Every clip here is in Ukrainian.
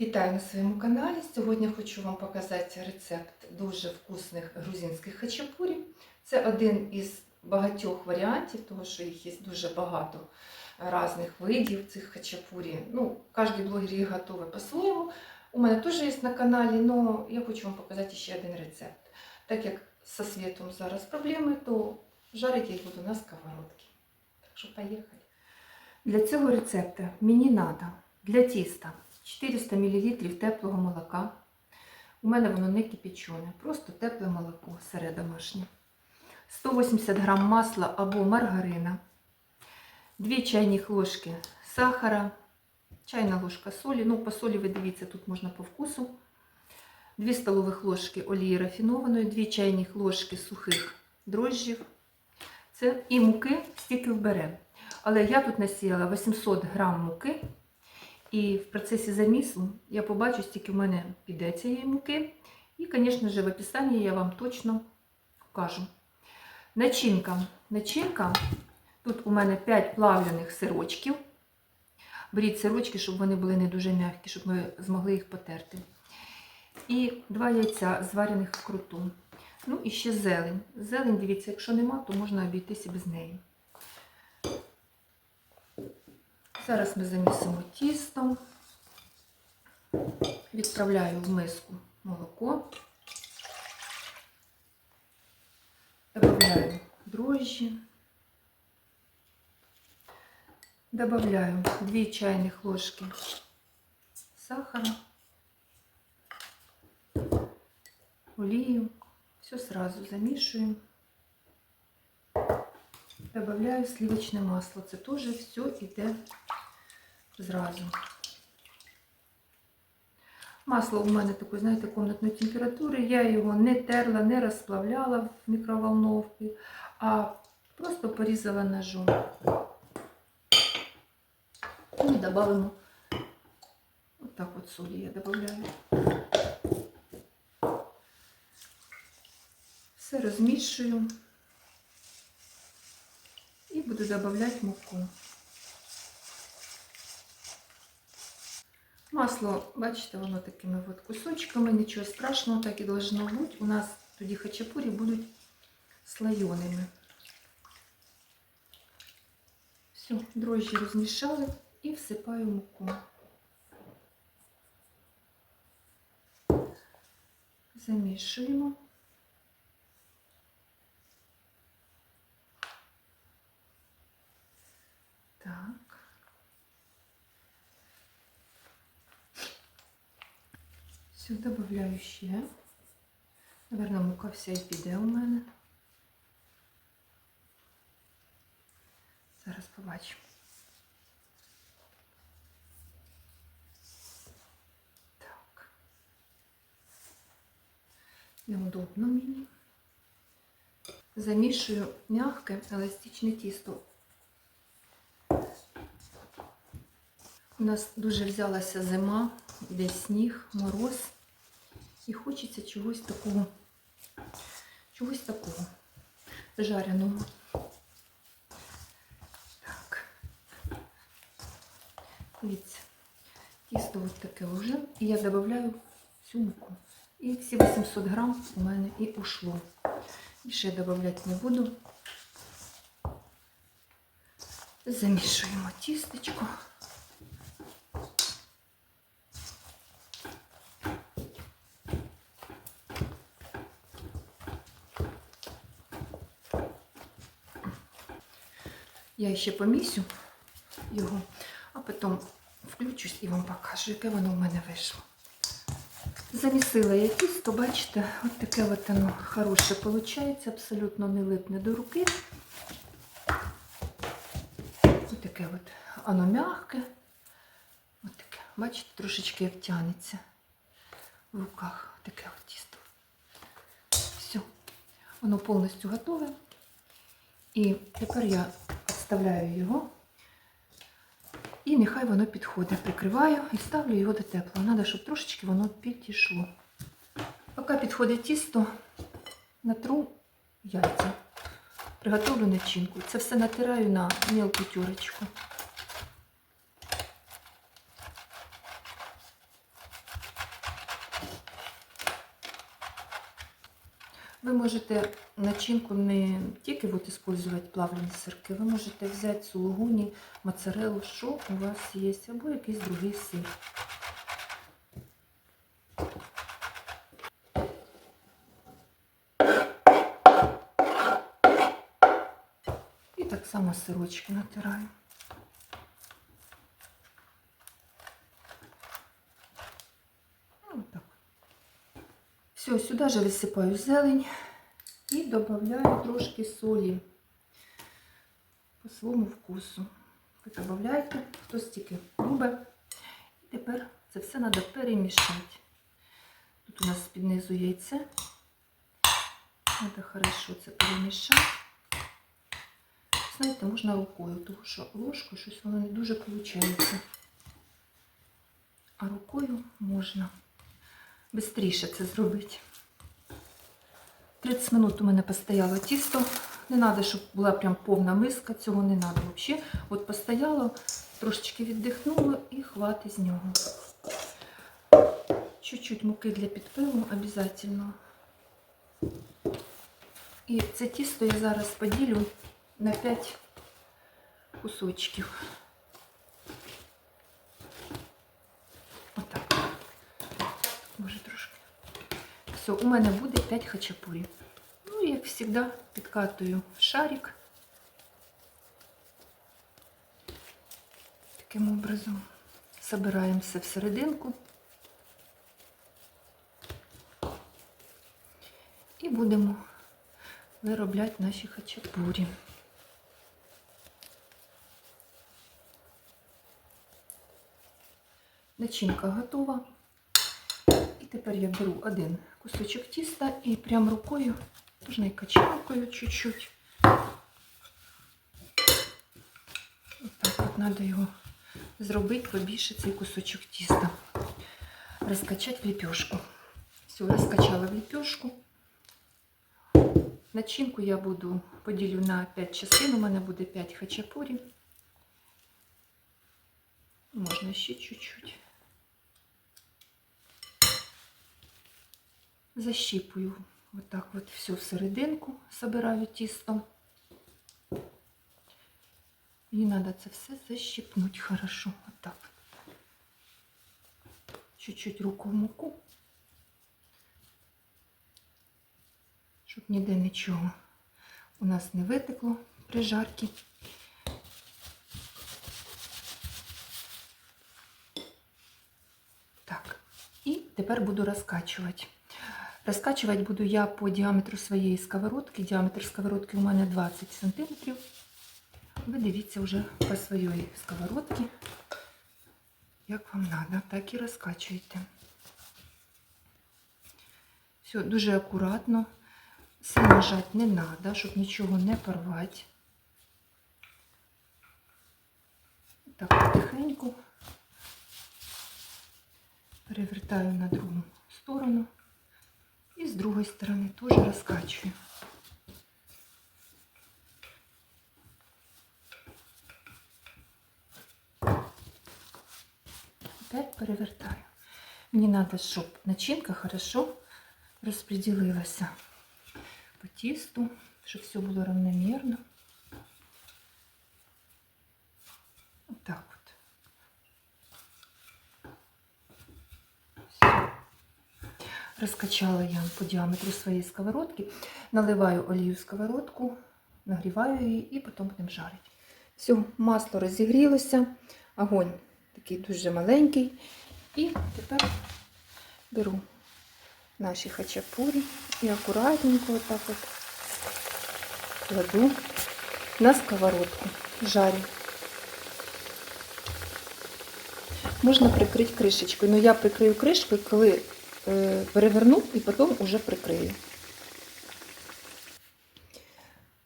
Вітаю на своєму каналі. Сьогодні хочу вам показати рецепт дуже вкусних грузинських хачапурі. Це один із багатьох варіантів, тому що їх є дуже багато різних видів цих хачапурі. Ну, кожен блогер їх готує по-своєму. У мене теж є на каналі, але я хочу вам показати ще один рецепт. Так як зі світом зараз проблеми, то жарити їх буду на сковородці. Так що поїхали. Для цього рецепту мені треба для тіста 400 мл теплого молока. У мене воно не кипячене, просто тепле молоко сире домашнє. 180 г масла або маргарина, 2 чайні ложки сахара, чайна ложка солі. Ну, по солі ви дивіться, тут можна по вкусу. 2 столових ложки олії рафінованої, 2 чайні ложки сухих дрожжів. Це і муки стільки вбере. Але я тут насіяла 800 грам муки. І в процесі замісу я побачу, скільки в мене піде цієї муки. І, звісно ж, в описанні я вам точно вкажу. Начинка. Начинка. Тут у мене 5 плавлених сирочків. Беріть сирочки, щоб вони були не дуже м'які, щоб ми змогли їх потерти. І 2 яйця зварених вкруту. Ну і ще зелень. Зелень, дивіться, якщо нема, то можна обійтися без неї. Зараз ми замісимо тісто, відправляю в миску молоко, добавляю дрожжі, добавляю 2 чайних ложки сахара, олію, все сразу замішуємо. Добавляю сливочное масло. Це теж все йде зразу. Масло у мене такої, знаєте, комнатної температури. Я його не терла, не розплавляла в мікроволновці, а просто порізала ножом. І додамо отак от солі я додаю. Все розмішую. Буду додавати муку. Масло, бачите, воно такими от кусочками, нічого страшного, так і должно бути. У нас тоді хачапурі будуть слойоними. Все, дрожжі розмішали і всипаю муку. Замішуємо. Так. Все, добавляю ще. Наверно, мука вся і піде у мене. Зараз побачимо. Так. Неудобно мені. Замішую м'яке еластичне тісто. У нас дуже взялася зима, йде сніг, мороз. І хочеться чогось такого, чогось такого жареного. Так. Дивіться, тісто ось таке вже. І я додаю всю муку. І всі 800 грам у мене і ушло. І ще додавати не буду. Замішуємо тістечко. Я ще помісю його, а потім включусь і вам покажу, яке воно в мене вийшло. Замісила я тісто, бачите, от таке от воно хороше виходить, абсолютно не липне до руки. Ось таке от, воно м'яке. Ось таке, бачите, трошечки як тянеться в руках. Таке от тісто. Все, воно повністю готове. І тепер я Вставляю його і нехай воно підходить. Прикриваю і ставлю його до тепла. Треба, щоб трошечки воно підійшло. Поки підходить тісто, натру яйця. Приготовлю начинку. Це все натираю на мілку тюрочку. Можете начинку не тільки вот использовать плавлені сирки, ви можете взяти сулугуні, моцарелу, що у вас є, або якийсь другий сир. І так само сирочки натираю. Ну. Все, сюди же висипаю зелень і додаю трошки солі по своєму вкусу. Ви додаєте, хто стільки любить. І тепер це все треба перемішати. Тут у нас під низу яйце. Треба хорошо це перемішати. Знаєте, можна рукою, тому що ложкою щось воно не дуже виходить. А рукою можна швидше це зробити. 30 минут у мене постояло тісто. Не треба, щоб була прям повна миска, цього не треба взагалі. От постояло, трошечки віддихнуло і хватить з нього. Чуть-чуть муки для підпилу обов'язково. І це тісто я зараз поділю на 5 кусочків. Отак. Може трошки. Все, у мене буде 5 хачапурі. Ну, як завжди, підкатую шарик. Таким образом собираємо все всерединку. І будемо виробляти наші хачапурі. Начинка готова. Тепер я беру один кусочок тіста і прям рукою, можна і качалкою чуть-чуть. Отак от треба його зробити побільше цей кусочок тіста. Розкачати в ліпешку. Все, розкачала в ліпешку. Начинку я буду поділю на 5 частин. У мене буде 5 хачапурі. Можна ще чуть-чуть. Защіпую вот так вот все всерединку, собираю тісто. І треба це все защипнуть хорошо. Вот так. Чуть-чуть руку в муку. Щоб ніде нічого у нас не витекло при жарці. Так, і тепер буду розкачувати. Розкачувати буду я по діаметру своєї сковородки. Діаметр сковородки у мене 20 см. Ви дивіться вже по своїй сковородці, як вам треба, так і розкачуєте. Все, дуже акуратно. Сильно жати не треба, щоб нічого не порвати. Так, потихеньку перевертаю на другу сторону. И с другой стороны тоже раскачиваю. Опять перевертаю. Мені треба, щоб начинка хорошо розподілилася по тісту, щоб все було равномірно. Отак от. Все. Розкачала я по діаметру своєї сковородки, наливаю олію в сковородку, нагріваю її і потім будемо жарити. Все, масло розігрілося, огонь такий дуже маленький. І тепер беру наші хачапурі і акуратненько отак от кладу на сковородку, жарю. Можна прикрити кришечкою, але я прикрию кришкою, коли переверну і потім уже прикрию.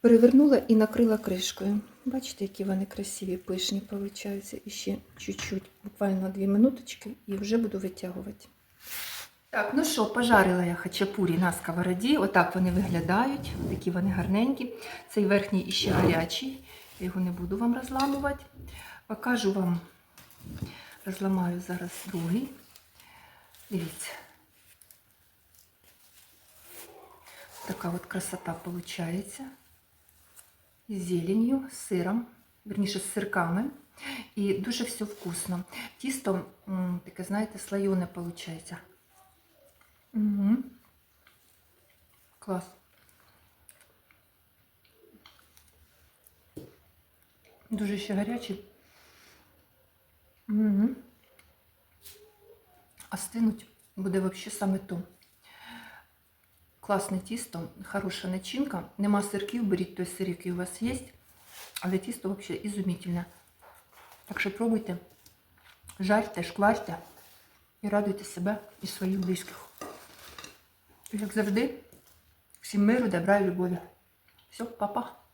Перевернула і накрила кришкою. Бачите, які вони красиві, пишні получаються. І ще чуть-чуть, буквально 2 минуточки, і вже буду витягувати. Так, ну що, пожарила я хачапурі на сковороді. Отак вони виглядають. Такі вони гарненькі. Цей верхній іще гарячий. Я його не буду вам розламувати. Покажу вам, розламаю зараз другий. Дивіться. Така от красота получається. З зеленью, з сиром, верніше з сирками. І дуже все вкусно. Тісто таке, знаєте, слоєне виходить. Угу. Клас. Дуже ще гарячий. Угу. А стинуть буде взагалі саме то. Класне тісто, хороша начинка. Нема сирків, беріть той сир, який у вас є. Але тісто взагалі ізумітельне. Так що пробуйте, жарте, шкварте і радуйте себе і своїх близьких. Як завжди, всім миру, добра і любові. Все, па-па.